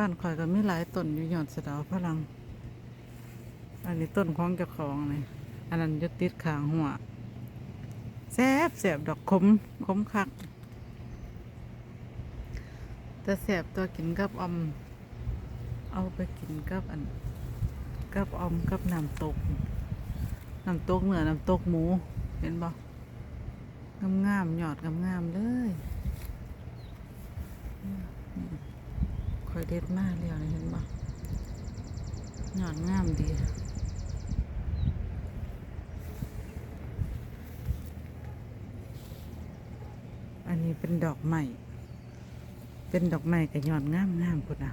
บ้านข่อยก็มีหลายต้นอยู่หยอดสะดาพลัง อันนี้ต้นของเจ้าของนี่อันนั้นอยุติดขางหัวแซบแซบดอกขมขมคัก แต่แซบตัวกินกับออมเอาไปกินกับอัน กับออมกับน้ำตก น้ำตกเหนือน้ำตกหมู เห็นบ่งามงามๆยอดงามงามๆเลย อยเด็ดมากเลยเห็นบ่ยอดงามดีอันนี้เป็นดอกใหม่ เป็นดอกไม้กับยอดงามงามๆพุ่นะ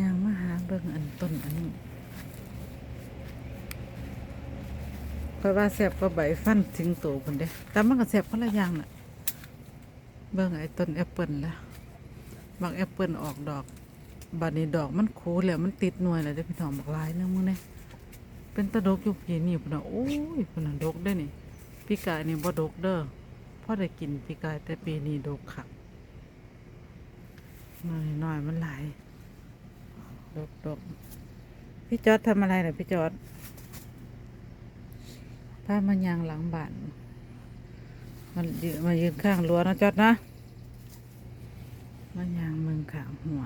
ยางมาหาเบิ่งอันต้นอันนี้ เพราะว่าแสบก็ใบฟันถึงโตพุ่นเด้แต่มันก็แสบคนละอย่างน่ะ เบิ่งไอ้ต้นแอปเปิลละบางแอปเปิลออกดอกบัดนี้ดอกมันคูแล้วมันติดหน่วยแล้วเด้พี่น้องบักลายเนึงมึงเนี่ยเป็นตะดกยู่ปีนี้พุ่นนะโอ้ยพุ่นนะดกได้นี่พี่กายนี่บ่ดกเด้อพ่อได้กินพี่กายแต่ปีนี้ดกค่ะน้อยน้อยมันหลายดกดกพี่จอดทำอะไรเน่ะพี่จอด พามันยางหลังบ้านมันยืนมายืนข้างรั้วนะจอดนะมันยางเมืองขางหัว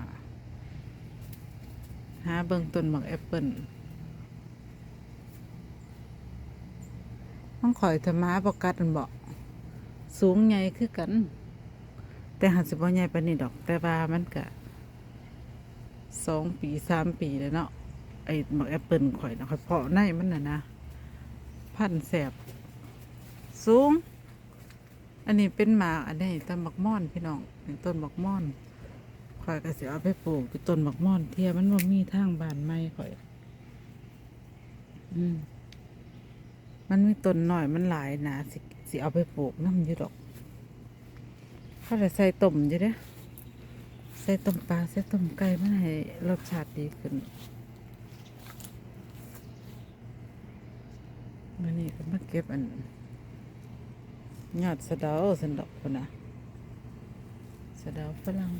หาเบิ่งต้นหมากแอปเปิลต้องข่อยธรรมาประกัดมันบอกสูงใหญ่คือกัน แต่หันสิบ่ใหญ่ปานนี้ดอก แต่ว่ามันก็สองปีสามปีแล้วเนาะไอ้หมักแอปเปิลข่อยนะข่อยเพาะในมันน่ะนะ พันแสบสูง อันนี้เป็นหมากอันนี้ต้นหมักม่อนพี่น้องเป็นต้นหมักม่อนข่อยก็สิเอาไปปลูกเป็นต้นหมักม่อนเทียมันบ่มีทางบานไม้ข่อย อืมมันมีต้นหน่อยมันหลายนะสิสิเอาไปปลูกน้ำอยู่ดอกเขาจะใส่ต้มอยู่เด้ใส่ต้มปลาใส่ต้มไก่มันให้รสชาติดีขึ้น มันนี่ก็มาเก็บอันยอดสะดาวสันดอกคนนะสะดาวฝรั่ง